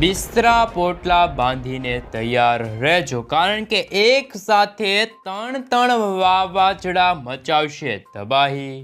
બિસ્તરા પોટલા બાંધીને તૈયાર રહેજો કારણ કે એક સાથે ત્રણ ત્રણ વાવાઝોડા મચાવશે. તબાહી.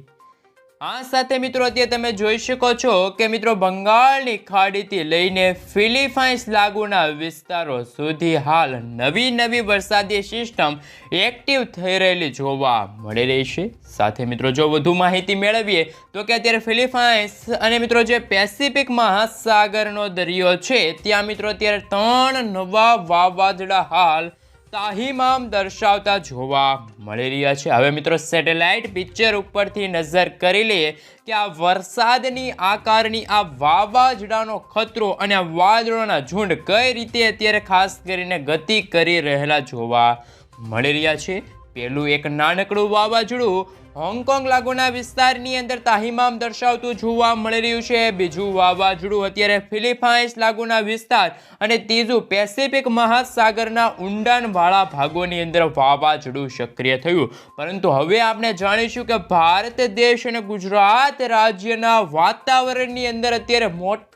આ સાથે મિત્રો, અત્યારે તમે જોઈ શકો છો કે મિત્રો, બંગાળની ખાડીથી લઈને ફિલિપાઇન્સ લાગુના વિસ્તારો સુધી હાલ નવી નવી વરસાદી સિસ્ટમ એક્ટિવ થઈ રહેલી જોવા મળી રહી છે. સાથે મિત્રો, જો વધુ માહિતી મેળવીએ તો કે અત્યારે ફિલિપાઇન્સ અને મિત્રો, જે પેસિફિક મહાસાગરનો દરિયો છે, ત્યાં મિત્રો, અત્યારે ત્રણ નવા વાવાઝોડા હાલ તાહીમામ દર્શાવતા જોવા મળી રહ્યા છે. હવે મિત્રો સેટેલાઇટ પિક્ચર ઉપરથી નજર કરી લઈએ કે આ વરસાદની આકારની આ વાવાઝોડાનો ખતરો અને આ વાદળોના ઝુંડ કઈ રીતે અત્યારે ખાસ કરીને ગતિ કરી રહેલા જોવા મળી રહ્યા છે. પેલું એક નાનકડું વાવાઝોડું હોંગકોંગ લાગુના વિસ્તારની અંદર તાહિમામ દર્શાવતું જોવા મળી રહ્યું છે. બીજું વાવાઝોડું અત્યારે ફિલિપાઇન્સ લાગુના વિસ્તાર અને ત્રીજું પેસિફિક મહાસાગરના ઊંડાણવાળા ભાગોની અંદર વાવાઝોડું સક્રિય થયું. પરંતુ હવે આપણે જાણીશું કે ભારત દેશ અને ગુજરાત રાજ્યના વાતાવરણની અંદર અત્યારે મોટી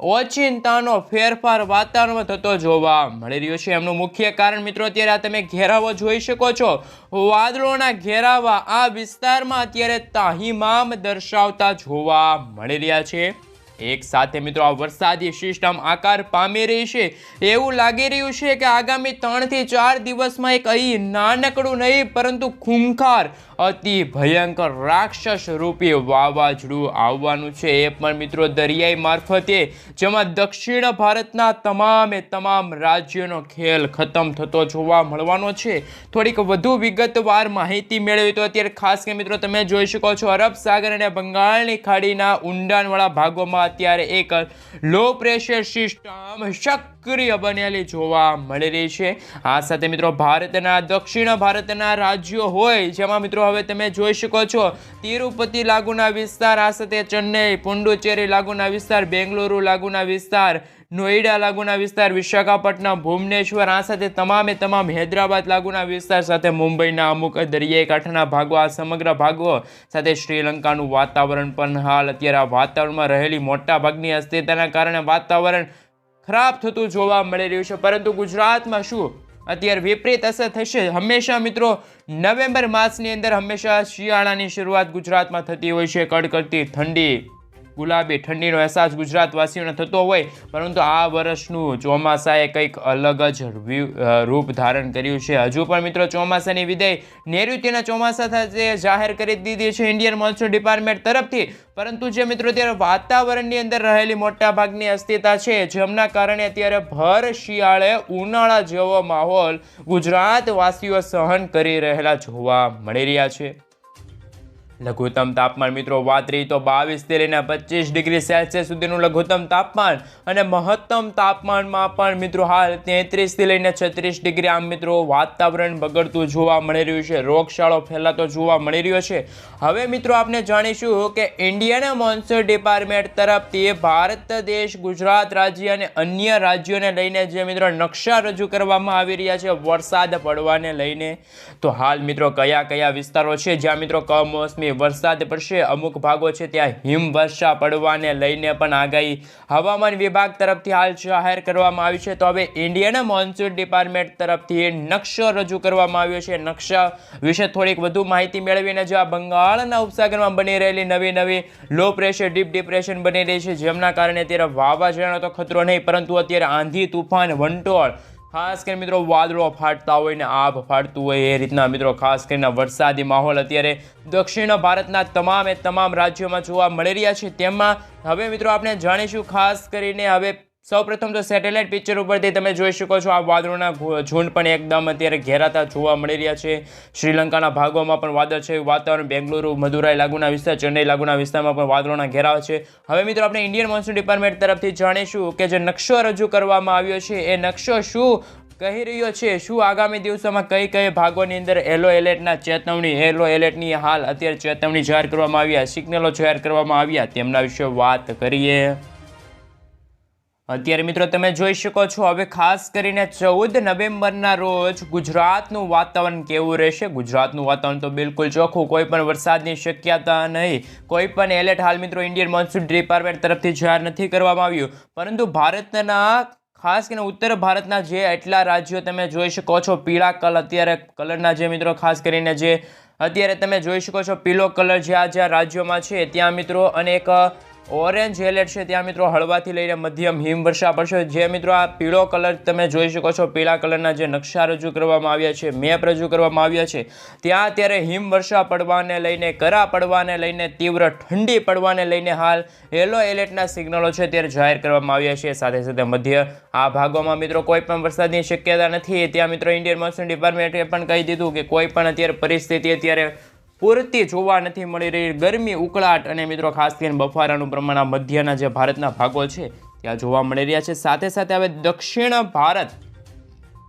ઓચિંતાનો ફેરફાર વાતાવરણમાં થતો જોવા મળી રહ્યો છે. એમનું મુખ્ય કારણ મિત્રો અત્યારે આ તમે ઘેરાવો જોઈ શકો છો. વાદળોના ઘેરાવા આ વિસ્તારમાં અત્યારે તાહીમામ દર્શાવતા જોવા મળી રહ્યા છે. એક સાથે મિત્રો આ વરસાદી સિસ્ટમ આકાર પામી રહી છે. એવું લાગી રહ્યું છે કે આગામી ત્રણથી ચાર દિવસમાં એક અહીં નાનકડું નહીં, પરંતુ ખૂંખાર અતિ ભયંકર રાક્ષસ રૂપી વાવાઝોડું આવવાનું છે. એ પણ મિત્રો દરિયાઈ મારફતે, જેમાં દક્ષિણ ભારતના તમામે તમામ રાજ્યોનો ખેલ ખતમ થતો જોવા મળવાનો છે. થોડીક વધુ વિગતવાર માહિતી મેળવી તો અત્યારે ખાસ કે મિત્રો તમે જોઈ શકો છો, અરબ સાગર અને બંગાળની ખાડીના ઊંડાણવાળા ભાગોમાં અત્યારે એક લો પ્રેશર સિસ્ટમ સક્રિય બનેલી જોવા મળી રહી છે. આ સાથે મિત્રો ભારતના દક્ષિણ ભારતના રાજ્યો હોય, જેમાં મિત્રો હવે તમે જોઈ શકો છો, તિરુપતિ લાગુના વિસ્તાર, આ સાથે ચેન્નઈ, પુંડુચેરી લાગુના વિસ્તાર, બેંગલુરુ લાગુના વિસ્તાર, નોઈડા લાગુના વિસ્તાર, વિશાખાપટ્ટનમ, ભુવનેશ્વર, આ સાથે તમામે તમામ હૈદરાબાદ લાગુના વિસ્તાર સાથે મુંબઈના અમુક દરિયાઈ કાંઠાના ભાગો, આ સમગ્ર ભાગો સાથે શ્રીલંકાનું વાતાવરણ પણ હાલ અત્યારે આ વાતાવરણમાં રહેલી મોટા ભાગની અસ્થિરતાના કારણે વાતાવરણ ખરાબ થતું જોવા મળી રહ્યું છે. પરંતુ ગુજરાતમાં શું? અત્યારે વિપરીત અસર થશે. હંમેશા મિત્રો, નવેમ્બર માસની અંદર હંમેશા શિયાળાની શરૂઆત ગુજરાતમાં થતી હોય છે. કડકડતી ઠંડી. ગુલાબી ઠંડીનો અહેસાસ ગુજરાતવાસીઓને થતો હોય, પરંતુ આ વર્ષનું ચોમાસાએ કંઈક અલગ જ રૂપ ધારણ કર્યું છે. હજુ પણ મિત્રો ચોમાસાની વિદાય નૈઋત્યના ચોમાસા સાથે જાહેર કરી દીધી છે ઇન્ડિયન મોન્સૂન ડિપાર્ટમેન્ટ તરફથી. પરંતુ જે મિત્રો અત્યારે વાતાવરણની અંદર રહેલી મોટા ભાગની અસ્થિરતા છે, જેમના કારણે અત્યારે ભર, શિયાળે, ઉનાળા જેવો માહોલ ગુજરાત વાસીઓ સહન કરી રહેલા જોવા મળી રહ્યા છે. લઘુત્તમ તાપમાન મિત્રો વાત રહી તો બાવીસથી લઈને પચીસ ડિગ્રી સેલ્સિયસ સુધીનું લઘુત્તમ તાપમાન અને મહત્તમ તાપમાનમાં પણ મિત્રો હાલ તેત્રીસથી લઈને છત્રીસ ડિગ્રી આમ મિત્રો વાતાવરણ બગડતું જોવા મળી રહ્યું છે. રોગશાળો ફેલાતો જોવા મળી રહ્યો છે. હવે મિત્રો આપણે જાણીશું કે ઇન્ડિયાના મોન્સૂન ડિપાર્ટમેન્ટ તરફથી ભારત દેશ, ગુજરાત રાજ્ય અને અન્ય રાજ્યોને લઈને જે મિત્રો નકશા રજૂ કરવામાં આવી રહ્યા છે, વરસાદ પડવાને લઈને. તો હાલ મિત્રો કયા કયા વિસ્તારો છે? જ્યાં મિત્રો કમોસમી વરસાદ પડશે. અમુક ભાગો છે ત્યાં હિમવર્ષા પડવાને લઈને પણ આગાહી હવામાન વિભાગ તરફથી હાલ જાહેર કરવામાં આવી છે. તો હવે ઇન્ડિયન મોન્સૂન ડિપાર્ટમેન્ટ તરફથી નકશો રજૂ કરવામાં આવ્યો છે. નકશા વિશે થોડીક વધુ માહિતી મેળવીને જો આ બંગાળના ઉપસાગરમાં બની રહેલી નવી નવી લો પ્રેશર ડીપ ડિપ્રેશન બની રહી છે. જેમના કારણે અત્યારે વાવાઝોડાનો તો ખતરો નહીં, પરંતુ અત્યારે આંધી, તુફાન, વંટોળ ખાસ કરીને મિત્રો વાદળો ફાટતા હોય ને આભ ફાટતું હોય એ રીતના મિત્રો ખાસ કરીને વરસાદી માહોલ અત્યારે દક્ષિણ ભારતના તમામે તમામ રાજ્યોમાં જોવા મળી રહ્યા છે. તેમાં હવે મિત્રો આપણે જાણીશું ખાસ કરીને હવે સૌપ્રથમ તો સેટેલાઇટ પિક્ચર ઉપરથી તમે જોઈ શકો છો, આ વાદળોના ઝુંડ પણ એકદમ અત્યારે ઘેરાતા જોવા મળી રહ્યા છે. શ્રીલંકાના ભાગોમાં પણ વાદળ છે. વાતાવરણ બેંગલુરુ, મદુરાઈ લાગુના વિસ્તાર, ચેન્નઈ લાગુના વિસ્તારમાં પણ વાદળોના ઘેરાવ છે. હવે મિત્રો આપણે ઇન્ડિયન મોન્સૂન ડિપાર્ટમેન્ટ તરફથી જાણીશું કે જે નકશો રજૂ કરવામાં આવ્યો છે, એ નકશો શું કહી રહ્યો છે? શું આગામી દિવસોમાં કઈ કઈ ભાગોની અંદર એલો એલર્ટના ચેતવણી એલો એલર્ટની હાલ અત્યારે ચેતવણી જાહેર કરવામાં આવ્યા સિગ્નલો જાહેર કરવામાં આવ્યા તેમના વિશે વાત કરીએ. અત્યારે મિત્રો તમે જોઈ શકો છો, હવે ખાસ કરીને ચૌદ નવેમ્બરના રોજ ગુજરાતનું વાતાવરણ કેવું રહેશે? ગુજરાતનું વાતાવરણ તો બિલકુલ ચોખ્ખું, કોઈ પણ વરસાદની શક્યતા નહીં. કોઈ પણ એલર્ટ હાલ મિત્રો ઇન્ડિયન મોન્સૂન ડિપાર્ટમેન્ટ તરફથી જાહેર નથી કરવામાં આવ્યું. પરંતુ ભારતના, ખાસ કરીને ઉત્તર ભારતના જે એટલા રાજ્યો તમે જોઈ શકો છો, પીળા કલર, અત્યારે કલરના જે મિત્રો ખાસ કરીને જે, અત્યારે તમે જોઈ શકો છો પીળો કલર જ્યાં જ્યાં રાજ્યોમાં છે, ત્યાં મિત્રો અને ઓરેન્જ એલર્ટ છે. ત્યાં મિત્રો હળવાથી લઈને મધ્યમ હિમવર્ષા પડશે. જે મિત્રો આ પીળો કલર તમે જોઈ શકો છો. પીળા કલરના જે નકશા રજૂ કરવામાં આવ્યા છે, મેપ રજૂ કરવામાં આવ્યા છે. ત્યાં અત્યારે હિમવર્ષા પડવાને લઈને, કરા પડવાને લઈને, તીવ્ર ઠંડી પડવાને લઈને હાલ યલો એલર્ટના સિગ્નલો છે ત્યારે જાહેર કરવામાં આવ્યા છે. સાથે સાથે મધ્ય આ ભાગોમાં મિત્રો કોઈ પણ વરસાદની શક્યતા નથી. ત્યાં મિત્રો ઇન્ડિયન મોન્સૂન ડિપાર્ટમેન્ટે પણ કહી દીધું કે કોઈ પણ અત્યારે પરિસ્થિતિ અત્યારે પૂરતી જોવા નથી મળી રહી. ગરમી, ઉકળાટ અને મિત્રો ખાસ કરીને બફારાનું પ્રમાણ મધ્યના જે ભારતના ભાગો છે, ત્યાં જોવા મળી રહ્યા છે. સાથે સાથે હવે દક્ષિણ ભારત,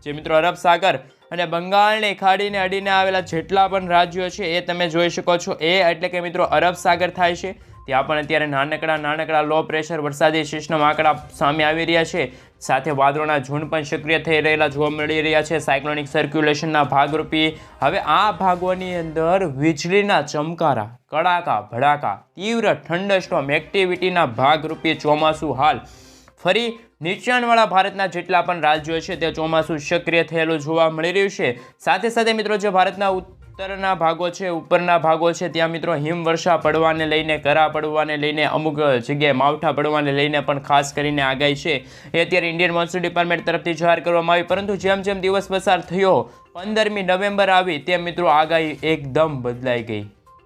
જે મિત્રો અરબ સાગર અને બંગાળની ખાડીને અડીને આવેલા જેટલા પણ રાજ્યો છે, એ તમે જોઈ શકો છો. એ એટલે કે મિત્રો અરબ સાગર થાય છે. ત્યાં પણ અત્યારે નાનકડા નાનકડા લો પ્રેશર વરસાદી સિસ્ટમ આંકડા સામે આવી રહ્યા છે. સાથે વાદળોના ઝુંડ પણ સક્રિય થઈ રહેલા જોવા મળી રહ્યા છે. સાયક્લોનિક સર્ક્યુલેશનના ભાગરૂપી હવે આ ભાગોની અંદર વીજળીના ચમકારા, કડાકા, ભડાકા, તીવ્ર ઠંડસ્ટોમ એક્ટિવિટીના ભાગરૂપી ચોમાસું હાલ. ફરી નીચાણવાળા ભારતના જેટલા પણ રાજ્યો છે, તે ચોમાસું સક્રિય થયેલું જોવા મળી રહ્યું છે. સાથે સાથે મિત્રો, જે ભારતના ઉત્તરના ભાગો છે, ઉપરના ભાગો છે. ત્યાં મિત્રો હિમવર્ષા પડવાને લઈને, કરા પડવાને લઈને, અમુક જગ્યાએ માવઠા પડવાને લઈને પણ ખાસ કરીને આગાહી છે. એ અત્યારે ઇન્ડિયન મોન્સૂન ડિપાર્ટમેન્ટ તરફથી જાહેર કરવામાં આવી. પરંતુ જેમ જેમ દિવસ પસાર થયો, પંદરમી નવેમ્બર આવી, તેમ મિત્રો આગાહી એકદમ બદલાઈ ગઈ.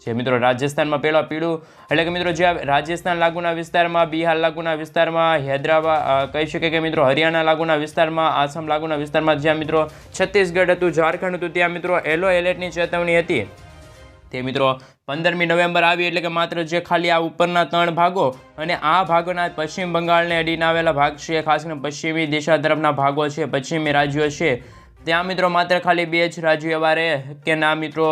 જે મિત્રો રાજસ્થાનમાં પહેલાં પીળું, એટલે કે મિત્રો જે રાજસ્થાન લાગુના વિસ્તારમાં, બિહાર લાગુના વિસ્તારમાં, હૈદરાબાદ કહી શકે કે મિત્રો હરિયાણા લાગુના વિસ્તારમાં, આસામ લાગુના વિસ્તારમાં જ્યાં મિત્રો છત્તીસગઢ હતું, ઝારખંડ હતું, ત્યાં મિત્રો યલો એલર્ટની ચેતવણી હતી. તે મિત્રો પંદરમી નવેમ્બર આવી એટલે કે માત્ર જે ખાલી આ ઉપરના ત્રણ ભાગો અને આ ભાગોના પશ્ચિમ બંગાળને અડીને આવેલા ભાગ છે, ખાસ કરીને પશ્ચિમી દિશા તરફના ભાગો છે, પશ્ચિમી રાજ્યો છે. ત્યાં મિત્રો માત્ર ખાલી બે જ રાજ્યો એવા રહે કે ના મિત્રો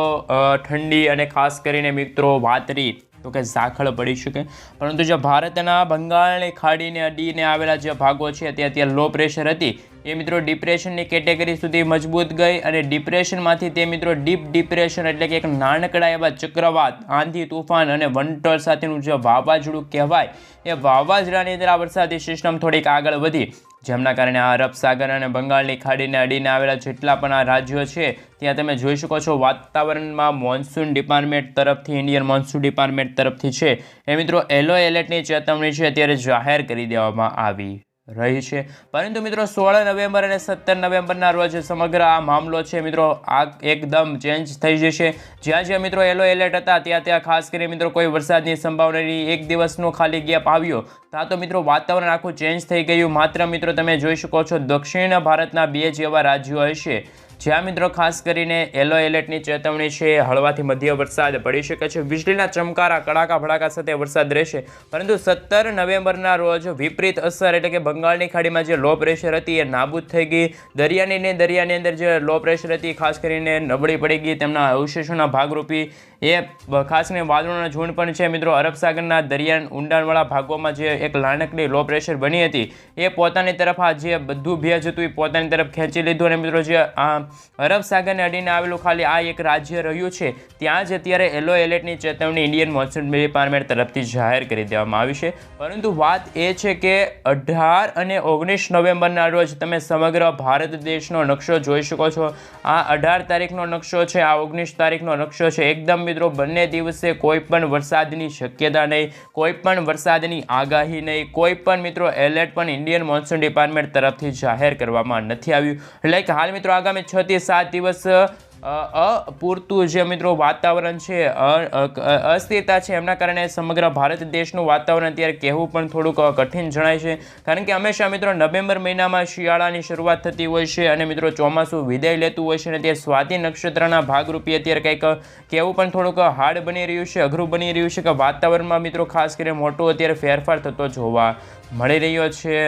ઠંડી અને ખાસ કરીને મિત્રો વાતરી, તો કે ઝાખળ પડી શકે. પરંતુ જે ભારતના બંગાળની ખાડીને અડીને આવેલા જે ભાગો છે તે અત્યારે લો પ્રેશર હતી. એ મિત્રો ડિપ્રેશનની કેટેગરી સુધી મજબૂત ગઈ અને ડિપ્રેશનમાંથી તે મિત્રો ડીપ ડિપ્રેશન એટલે કે એક નાનકડા એવા ચક્રવાત, આંધી, તુફાન અને વંટોળ સાથેનું જે વાવાઝોડું કહેવાય, એ વાવાઝોડાની અંદર આ વરસાદી સિસ્ટમ થોડીક આગળ વધી. જેમના કારણે આ અરબ સાગર અને બંગાળની ખાડીને અડીને આવેલા જેટલા પણ આ રાજ્યો છે, ત્યાં તમે જોઈ શકો છો વાતાવરણમાં મોન્સૂન ડિપાર્ટમેન્ટ તરફથી ઇન્ડિયન મોન્સૂન ડિપાર્ટમેન્ટ તરફથી છે. એ મિત્રો યલો એલર્ટની ચેતવણી છે, અત્યારે જાહેર કરી દેવામાં આવી. રહી છે. પરંતુ મિત્રો, સોળ નવેમ્બર અને સત્તર નવેમ્બરના રોજ સમગ્ર આ મામલો છે મિત્રો આ એકદમ ચેન્જ થઈ જશે. જ્યાં જ્યાં મિત્રો યલો એલર્ટ હતા, ત્યાં ત્યાં ખાસ કરીને મિત્રો કોઈ વરસાદની સંભાવનાની એક દિવસનો ખાલી ગેપ આવ્યો. ત્યાં તો મિત્રો વાતાવરણ આખું ચેન્જ થઈ ગયું. માત્ર મિત્રો તમે જોઈ શકો છો, દક્ષિણ ભારતના બે જેવા રાજ્યો હશે. જ્યાં મિત્રો ખાસ કરીને યલો એલર્ટની ચેતવણી છે, હળવાથી મધ્ય વરસાદ પડી શકે છે, વીજળીના ચમકારા, કડાકા ભડાકા સાથે વરસાદ રહેશે. પરંતુ સત્તર નવેમ્બરના રોજ વિપરીત અસર એટલે કે બંગાળની ખાડીમાં જે લો પ્રેશર હતી એ નાબૂદ થઈ ગઈ. દરિયાની દરિયાની અંદર જે લો પ્રેશર હતી, ખાસ કરીને નબળી પડી ગઈ. તેમના અવશેષોના ભાગરૂપી એ ખાસ કરીને વાદળોના ઝુંડ પણ છે. મિત્રો, અરબ સાગરના દરિયા ઊંડાણવાળા ભાગોમાં જે એક નાનકડી લો પ્રેશર બની હતી, એ પોતાની તરફ આ જે બધું ભેજ હતું, એ પોતાની તરફ ખેંચી લીધું અને મિત્રો જે આ અરબ સાગરને અડીને આવેલું ખાલી આ એક રાજ્ય રહ્યું છે. ત્યાં જ અત્યારે યલો એલર્ટની ચેતવણી ઇન્ડિયન મોન્સૂન ડિપાર્ટમેન્ટ તરફથી જાહેર કરી દેવામાં આવી છે. પરંતુ વાત એ છે કે અઢાર અને ઓગણીસ નવેમ્બરના રોજ તમે સમગ્ર ભારત દેશનો નકશો જોઈ શકો છો. આ અઢાર તારીખનો નકશો છે, આ ઓગણીસ તારીખનો નકશો છે. એકદમ મિત્રો, બંને દિવસે કોઈ પણ વરસાદની શક્યતા નહીં, કોઈ પણ વરસાદની આગાહી નહીં, કોઈ પણ મિત્રો એલર્ટ પણ ઇન્ડિયન મોન્સૂન ડિપાર્ટમેન્ટ તરફથી જાહેર કરવામાં નથી આવ્યું. એટલે હાલ મિત્રો આગામી છ થી સાત દિવસ અપૂરતું જે મિત્રો વાતાવરણ છે અસ્થિરતા છે, એમના કારણે સમગ્ર ભારત દેશનું વાતાવરણ અત્યારે કહેવું પણ થોડુંક કઠિન જણાય છે. કારણ કે હંમેશા મિત્રો નવેમ્બર મહિનામાં શિયાળાની શરૂઆત થતી હોય છે અને મિત્રો ચોમાસું વિદાય લેતું હોય છે અને તે સ્વાતિ નક્ષત્રના ભાગરૂપે અત્યારે કંઈક કહેવું પણ થોડુંક હાર્ડ બની રહ્યું છે, અઘરું બની રહ્યું છે કે વાતાવરણમાં મિત્રો ખાસ કરીને મોટો અત્યારે ફેરફાર થતો જોવા મળી રહ્યો છે.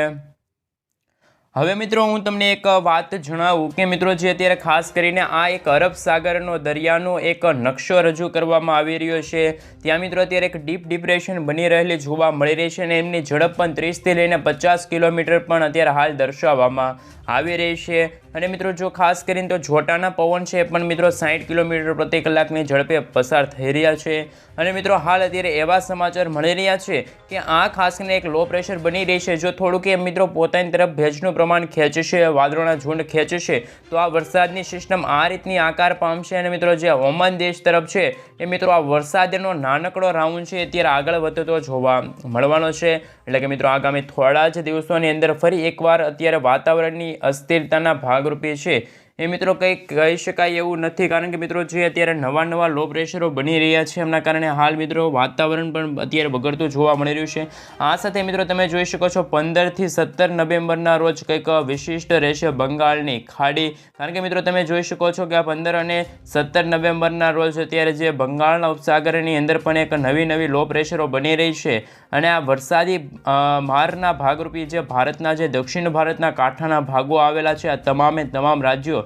હવે મિત્રો હું તમને એક વાત જણાવું કે મિત્રો જે અત્યારે ખાસ કરીને આ એક અરબ સાગરનો દરિયાનો એક નકશો રજૂ કરવામાં આવી રહ્યો છે. ત્યાં મિત્રો અત્યારે એક ડીપ ડિપ્રેશન બની રહેલી જોવા મળી રહી છે અને એમની ઝડપ પણ ત્રીસથી લઈને પચાસ કિલોમીટર પણ અત્યારે હાલ દર્શાવવામાં આવી રહી છે. અને મિત્રો, જો ખાસ કરીને તો જોટાના પવન છે પણ મિત્રો સાઠ કિલોમીટર પ્રતિ કલાકની ઝડપે પસાર થઈ રહ્યા છે. અને મિત્રો, હાલ અત્યારે એવા સમાચાર મળી રહ્યા છે કે આ ખાસ કરીને એક લો પ્રેશર બની રહી છે. જો થોડુંક એ મિત્રો પોતાની તરફ ભેજનું પ્રમાણ ખેંચશે વાદળોના ઝુંડ ખેંચશે તો આ વરસાદની સિસ્ટમ આ રીતની આકાર પામશે. અને મિત્રો, જે ઓમાન દેશ તરફ છે, એ મિત્રો આ વરસાદનો નાનકડો રાઉન્ડ છે અત્યારે આગળ વધતો જોવા મળવાનો છે. એટલે કે મિત્રો, આગામી થોડા જ દિવસોની અંદર ફરી એકવાર અત્યારે વાતાવરણની અસ્થિરતાના ભાગરૂપે છે. એ મિત્રો કંઈ કહી શકાય એવું નથી. કારણ કે મિત્રો જે અત્યારે નવા નવા લો પ્રેશરો બની રહ્યા છે, એમના કારણે હાલ મિત્રો વાતાવરણ પણ અત્યારે બગડતું જોવા મળી રહ્યું છે. આ સાથે મિત્રો તમે જોઈ શકો છો પંદરથી સત્તર નવેમ્બરના રોજ કંઈક વિશિષ્ટ રહેશે બંગાળની ખાડી. કારણ કે મિત્રો તમે જોઈ શકો છો કે આ પંદર અને સત્તર નવેમ્બરના રોજ અત્યારે જે બંગાળના ઉપસાગરની અંદર પણ એક નવી નવી લો પ્રેશરો બની રહી છે. અને આ વરસાદી મારના ભાગરૂપી જે ભારતના જે દક્ષિણ ભારતના કાંઠાના ભાગો આવેલા છે, આ તમામે તમામ રાજ્યો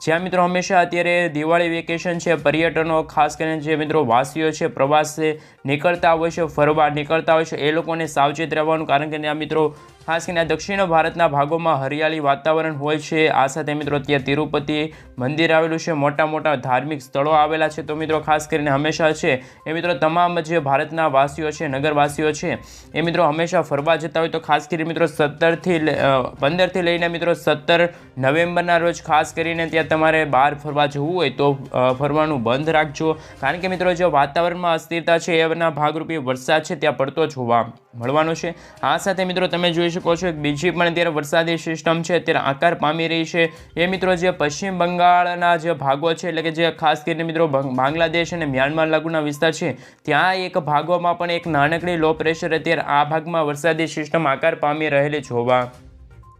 જ્યાં મિત્રો હંમેશા અત્યારે દિવાળી વેકેશન છે, પર્યટનો, ખાસ કરીને જે મિત્રો વાસીઓ છે, પ્રવાસે નીકળતા હોય છે, ફરવા નીકળતા હોય છે, એ લોકોને સાવચેત રહેવાનું કારણ કે ત્યાં મિત્રો ખાસ કરીને આ દક્ષિણ ભારતના ભાગોમાં હરિયાળી વાતાવરણ હોય છે. આ સાથે મિત્રો ત્યાં તિરુપતિ મંદિર આવેલું છે. મોટા મોટા ધાર્મિક સ્થળો આવેલા છે. તો મિત્રો ખાસ કરીને હંમેશા છે, એ મિત્રો તમામ જે ભારતના વાસીઓ છે, નગરવાસીઓ છે, એ મિત્રો હંમેશા ફરવા જતા હોય. તો ખાસ કરીને મિત્રો સત્તરથી પંદરથી લઈને મિત્રો સત્તર નવેમ્બરના રોજ ખાસ કરીને ત્યાં તમારે બહાર ફરવા જવું હોય તો ફરવાનું બંધ રાખજો. કારણ કે મિત્રો, જે વાતાવરણમાં અસ્થિરતા છે, એના ભાગરૂપે વરસાદ છે, ત્યાં પડતો જોવા મળવાનો છે. આ સાથે મિત્રો, તમે જોઈ શકો છો બીજી પણ અત્યારે વરસાદી સિસ્ટમ છે. અત્યારે આકાર પામી રહી છે. એ મિત્રો, જે પશ્ચિમ બંગાળના જે ભાગો છે, એટલે કે જે ખાસ કરીને મિત્રો બાંગ્લાદેશ અને મ્યાનમાર લાગુના વિસ્તાર છે, ત્યાં એક ભાગોમાં પણ એક નાનકડી લો પ્રેશર અત્યારે આ ભાગમાં વરસાદી સિસ્ટમ આકાર પામી રહેલી જોવા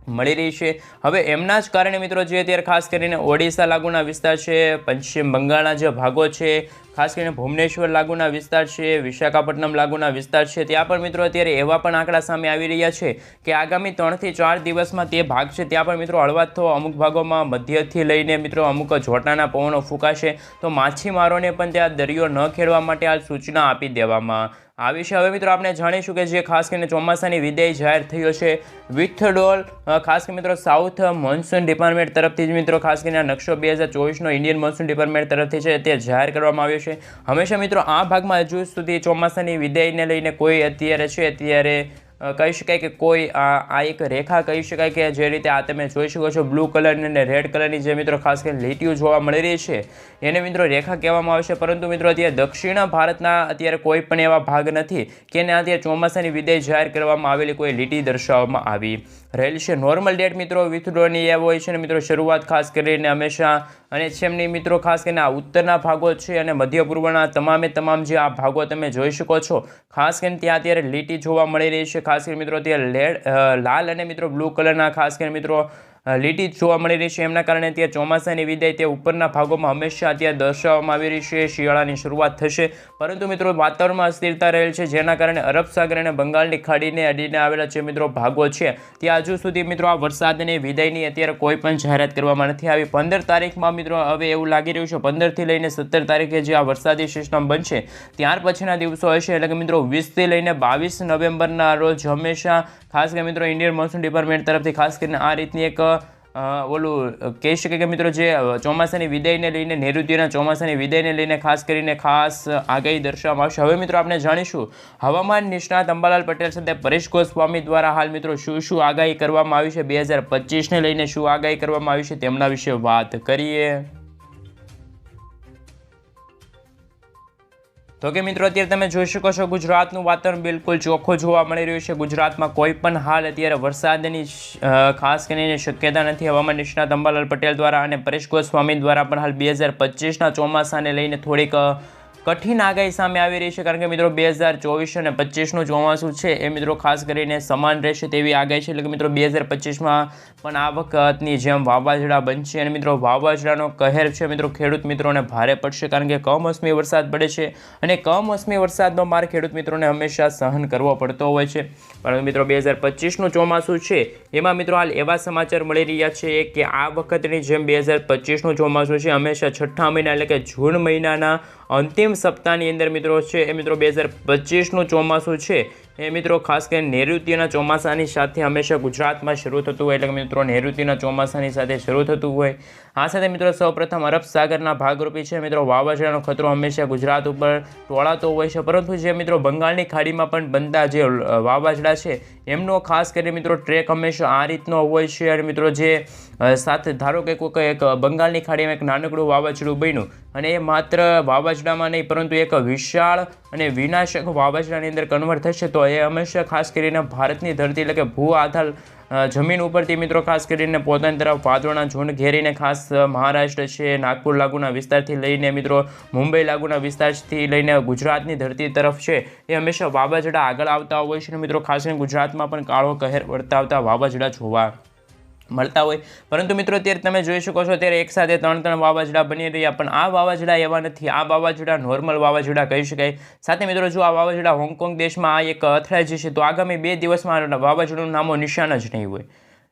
મળી રહી છે. હવે એમના જ કારણે મિત્રો જે અત્યારે ખાસ કરીને ઓડિશા લાગુના વિસ્તાર છે, પશ્ચિમ બંગાળના જે ભાગો છે, ખાસ કરીને ભુવનેશ્વર લાગુના વિસ્તાર છે, વિશાખાપટ્ટનમ લાગુના વિસ્તાર છે, ત્યાં પણ મિત્રો અત્યારે એવા પણ આંકડા સામે આવી રહ્યા છે કે આગામી ત્રણથી ચાર દિવસમાં તે ભાગ છે. ત્યાં પણ મિત્રો હળવાથો અમુક ભાગોમાં મધ્યથી લઈને મિત્રો અમુક જોટાના પવનો ફૂંકાશે. તો માછીમારોને પણ ત્યાં દરિયો ન ખેડવા માટે આ સૂચના આપી દેવામાં આવી વિશે હવે મિત્રો આપણે જાણીશું કે જે ખાસ કરીને ચોમાસાની વિદાય જાહેર થયો છે. વિથડોલ ખાસ કરીને મિત્રો સાઉથ મોન્સૂન ડિપાર્ટમેન્ટ તરફથી જ મિત્રો ખાસ કરીને આ નકશો બે હજાર ચોવીસનો ઇન્ડિયન મોન્સૂન ડિપાર્ટમેન્ટ તરફથી છે તે જાહેર કરવામાં આવ્યો છે. હંમેશા મિત્રો આ ભાગમાં હજુ સુધી ચોમાસાની વિદાયને લઈને કોઈ અત્યારે છે? અત્યારે કહી શકાય કે કોઈ આ એક રેખા કહી શકાય કે જે રીતે આ તમે જોઈ શકો છો, બ્લુ કલરની અને રેડ કલરની જે મિત્રો ખાસ કરીને લીટીઓ જોવા મળી રહી છે, એને મિત્રો રેખા કહેવામાં આવે છે. પરંતુ મિત્રો અત્યારે દક્ષિણ ભારતના અત્યારે કોઈ પણ એવા ભાગ નથી કે એને અત્યારે ચોમાસાની વિદાય જાહેર કરવામાં આવેલી કોઈ લીટી દર્શાવવામાં આવી. રહેલી છે. નોર્મલ ડેટ મિત્રો વિથડ્રોની એ હોય છે ને મિત્રો, શરૂઆત ખાસ કરીને હંમેશા અને છેમની મિત્રો, ખાસ કરીને આ ઉત્તરના ભાગો છે અને મધ્ય પૂર્વના તમામે તમામ જે આ ભાગો તમે જોઈ શકો છો, ખાસ કરીને ત્યાં અત્યારે લીટી જોવા મળી રહી છે. ખાસ કરીને મિત્રો ત્યાં લેડ લાલ અને મિત્રો, બ્લુ કલરના ખાસ કરીને મિત્રો લીટી જોવા મળી રહી છે. એમના કારણે ત્યાં ચોમાસાની વિદાય તે ઉપરના ભાગોમાં હંમેશા ત્યાં દર્શાવવામાં આવી રહી છે. શિયાળાની શરૂઆત થશે. પરંતુ મિત્રો, વાતાવરણમાં અસ્થિરતા રહેલ છે, જેના કારણે અરબ સાગર અને બંગાળની ખાડીને અડીને આવેલા જે મિત્રો ભાગો છે, ત્યાં હજુ સુધી મિત્રો આ વરસાદની વિદાયની અત્યારે કોઈ પણ જાહેરાત કરવામાં નથી આવી. પંદર તારીખમાં મિત્રો, હવે એવું લાગી રહ્યું છે, પંદરથી લઈને સત્તર તારીખે જે આ વરસાદી સિસ્ટમ બનશે, ત્યાર પછીના દિવસો હશે. એટલે કે મિત્રો, વીસથી લઈને બાવીસ નવેમ્બરના રોજ હંમેશા, ખાસ કરીને મિત્રો, ઇન્ડિયન મોન્સૂન ડિપાર્ટમેન્ટ તરફથી ખાસ કરીને આ રીતની એક ઓલું કહી શકે કે મિત્રો જે ચોમાસાની વિદાયને લઈને નૈઋત્યના ચોમાસાની વિદાયને લઈને ખાસ કરીને ખાસ આગાહી દર્શાવવામાં આવશે. હવે મિત્રો આપણે જાણીશું, હવામાન નિષ્ણાત અંબાલાલ પટેલ સાથે પરેશ ગોસ્વામી દ્વારા હાલ મિત્રો શું શું આગાહી કરવામાં આવી છે? બે હજાર પચીસને લઈને શું આગાહી કરવામાં આવી છે તેમના વિશે વાત કરીએ. તો કે મિત્રો, અત્યારે તમે જોઈ શકો છો ગુજરાતનું વાતાવરણ બિલકુલ ચોખ્ખું જોવા મળી રહ્યું છે. ગુજરાતમાં કોઈ પણ હાલ અત્યારે વરસાદની ખાસ કરીને શક્યતા નથી. હવામાન નિષ્ણાત અંબાલાલ પટેલ દ્વારા અને પરેશ ગોસ્વામી દ્વારા પણ હાલ બે હજાર પચીસના ચોમાસાને લઈને થોડીક કઠિન આગાહી સામે આવી રહી છે, કારણ કે મિત્રો બે હજાર ચોવીસ અને પચીસનું ચોમાસું છે, એ મિત્રો ખાસ કરીને સમાન રહેશે તેવી આગાહી છે, એટલે કે મિત્રો બે હજાર પચીસમાં પણ આ વખતની જેમ વાવાઝોડા બનશે અને મિત્રો વાવાઝોડાનો કહેર છે, મિત્રો ખેડૂત મિત્રોને ભારે પડશે, કારણ કે કમોસમી વરસાદ પડે છે અને કમોસમી વરસાદનો માર ખેડૂત મિત્રોને હંમેશા સહન કરવો પડતો હોય છે. પરંતુ મિત્રો બે હજાર પચીસનું ચોમાસું છે, એમાં મિત્રો હાલ એવા સમાચાર મળી રહ્યા છે કે આ વખતની જેમ બે હજાર પચીસનું ચોમાસું છે, હંમેશા છઠ્ઠા મહિના એટલે કે જૂન મહિનાના અંતિમ સપ્તાહની અંદર મિત્રો છે, એ મિત્રો બે હજાર પચીસનું ચોમાસું છે એ મિત્રો, ખાસ કરીને નૈઋત્યના ચોમાસાની સાથે હંમેશા ગુજરાતમાં શરૂ થતું હોય. એટલે કે મિત્રો નૈઋત્યના ચોમાસાની સાથે શરૂ થતું હોય. આ સાથે મિત્રો, સૌપ્રથમ અરબ સાગરના ભાગરૂપી છે મિત્રો, વાવાઝોડાનો ખતરો હંમેશા ગુજરાત ઉપર ટોળાતો હોય છે. પરંતુ જે મિત્રો, બંગાળની ખાડીમાં પણ બનતા જે વાવાઝોડા છે એમનો ખાસ કરીને મિત્રો ટ્રેક હંમેશા આ રીતનો હોય છે અને મિત્રો જે સાથે ધારો કે કોઈ એક બંગાળની ખાડીમાં એક નાનકડું વાવાઝોડું બન્યું અને એ માત્ર વાવાઝોડામાં નહીં, પરંતુ એક વિશાળ અને વિનાશક વાવાઝોડાની અંદર કન્વર્ટ થશે, તો એ હંમેશા ખાસ કરીને ભારતની ધરતી એટલે કે ભૂ આધાર જમીન ઉપરથી મિત્રો ખાસ કરીને પોતાની તરફ વાદળોના ઝુંડ ઘેરીને ખાસ મહારાષ્ટ્ર છે, નાગપુર લાગુના વિસ્તારથી લઈને મિત્રો મુંબઈ લાગુના વિસ્તારથી લઈને ગુજરાતની ધરતી તરફ છે, એ હંમેશા વાવાઝોડા આગળ આવતા હોય છે અને મિત્રો ખાસ કરીને ગુજરાતમાં પણ કાળો કહેર વર્તાવતા વાવાઝોડા જોવા મળતા હોય. પરંતુ મિત્રો, અત્યારે તમે જોઈ શકો છો, અત્યારે એક સાથે ત્રણ ત્રણ વાવાઝોડા બની રહ્યા, પણ આ વાવાઝોડા એવા નથી. આ વાવાઝોડા નોર્મલ વાવાઝોડા કહી શકાય. સાથે મિત્રો, જો આ વાવાઝોડા હોંગકોંગ દેશમાં આ એક અથડાઈ જશે, તો આગામી બે દિવસમાં વાવાઝોડાનું નામો નિશાન જ નહીં હોય.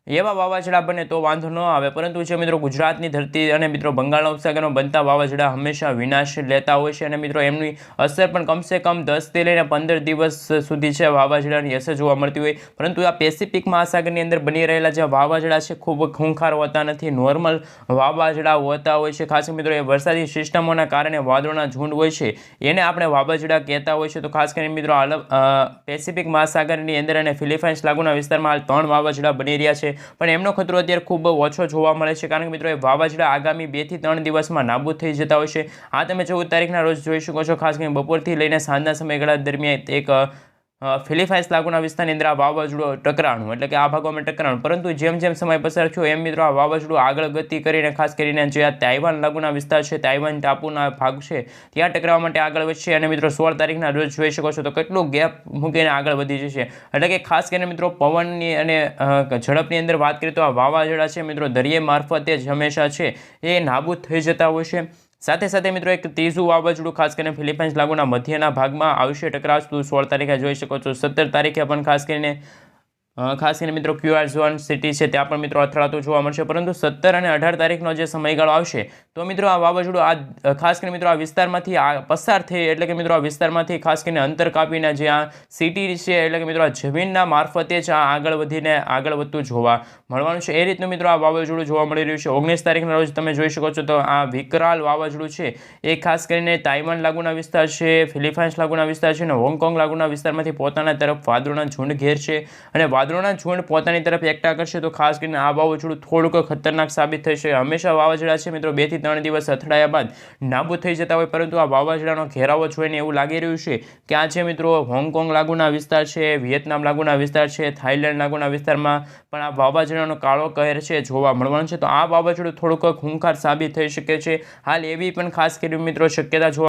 એવા વાવાઝોડા બને તો વાંધો ન આવે. પરંતુ જે મિત્રો ગુજરાતની ધરતી અને મિત્રો બંગાળના ઉપસાગરમાં બનતા વાવાઝોડા હંમેશા વિનાશ લેતા હોય છે અને મિત્રો એમની અસર પણ કમસે કમ દસથી લઈને પંદર દિવસ સુધી છે વાવાઝોડાની અસર જોવા મળતી હોય. પરંતુ આ પેસિફિક મહાસાગરની અંદર બની રહેલા જે વાવાઝોડા છે ખૂબ ખૂંખાર હોતા નથી. નોર્મલ વાવાઝોડા હોતા હોય છે. ખાસ મિત્રો એ વરસાદી સિસ્ટમોના કારણે વાદળોના ઝુંડ હોય છે. એને આપણે વાવાઝોડા કહેતા હોય છે. તો ખાસ કરીને મિત્રો પેસિફિક મહાસાગરની અંદર અને ફિલિપાઇન્સ લાગુના વિસ્તારમાં હાલ ત્રણ વાવાઝોડા બની રહ્યા છે. પણ એમનો ખતરો અત્યારે ખૂબ ઓછો જોવા મળે છે. કારણ કે મિત્રો, એ વાવાઝોડા આગામી બેથી ત્રણ દિવસમાં નાબૂદ થઈ જતા હોય છે. આ તમે ચૌદ તારીખના રોજ જોઈ શકો છો. ખાસ કરીને બપોરથી લઈને સાંજના સમયગાળા દરમિયાન એક અ, લાગુના વિસ્તારની અંદર આ વાવાઝોડું ટકરાણું એટલે કે આ ભાગોમાં ટકરાણું. પરંતુ જેમ જેમ સમય પસાર થયો એમ મિત્રો આ વાવાઝોડું આગળ ગતિ કરીને ખાસ કરીને જે આ તાઇવાન લાગુના વિસ્તાર છે તાઇવાન ટાપુના ભાગ છે ત્યાં ટકરાવવા માટે આગળ વધશે. અને મિત્રો સોળ તારીખના રોજ જોઈ શકો છો તો કેટલું ગેપ મૂકીને આગળ વધી જશે. એટલે કે ખાસ કરીને મિત્રો પવનની અને ઝડપની અંદર વાત કરીએ તો આ વાવાઝોડા છે મિત્રો દરિયે મારફતે જ હંમેશા છે એ નાબૂદ થઈ જતા હોય છે. સાથે સાથે મિત્રો એક ત્રીજું વાવાઝોડું, ખાસ કરીને ફિલિપાઇન્સ લાગુના મધ્યના ભાગમાં આવશે ટકરાવતું સોળ તારીખે જોઈ શકો છો. સત્તર તારીખે પણ ખાસ કરીને ખાસ કરીને મિત્રો ક્યુઆર ઝોન સિટી છે, ત્યાં પણ મિત્રો અથડાતું જોવા મળશે. પરંતુ સત્તર અને અઢાર તારીખનો જે સમયગાળો આવશે, તો મિત્રો આ વાવાઝોડું આ ખાસ કરીને મિત્રો આ વિસ્તારમાંથી આ પસાર થઈ, એટલે કે મિત્રો આ વિસ્તારમાંથી ખાસ કરીને અંતર કાપીને જે આ સિટી છે, એટલે કે મિત્રો આ જમીનના મારફતે જ આ આગળ વધીને આગળ વધતું જોવા મળવાનું છે. એ રીતનું મિત્રો આ વાવાઝોડું જોવા મળી રહ્યું છે. ઓગણીસ તારીખના રોજ તમે જોઈ શકો છો, તો આ વિકરાલ વાવાઝોડું છે. એ ખાસ કરીને તાઇવાન લાગુના વિસ્તાર છે, ફિલિપાઇન્સ લાગુના વિસ્તાર છે અને હોંગકોંગ લાગુના વિસ્તારમાંથી પોતાના તરફ વાદળોના ઝુંડ ઘેર છે અને વાદળોના ઝુંડ પોતાની તરફ એકઠા કરશે તો ખાસ કરીને આ વાવાઝોડું થોડુંક ખતરનાક સાબિત થશે. હંમેશા વાવાઝોડા છે મિત્રો, બેથી ત્રણ દિવસ અથડાયા બાદ નાબૂદ થઈ જતા હોય, પરંતુ આ વાવાઝોડાનો ઘેરાવો જોઈને એવું લાગી રહ્યું છે કે આ છે મિત્રો, હોંગકોંગ લાગુના વિસ્તાર છે, વિયેતનામ લાગુના વિસ્તાર છે થાઇલેન્ડ લાગુના વિસ્તારમાં પણ આ વાવાઝોડાનો કાળો કહેર છે જોવા મળવાનું છે. તો આ વાવાઝોડું થોડુંક ખૂંખાર સાબિત થઈ શકે છે. હાલ એવી પણ ખાસ કરી મિત્રો શક્યતા જોવા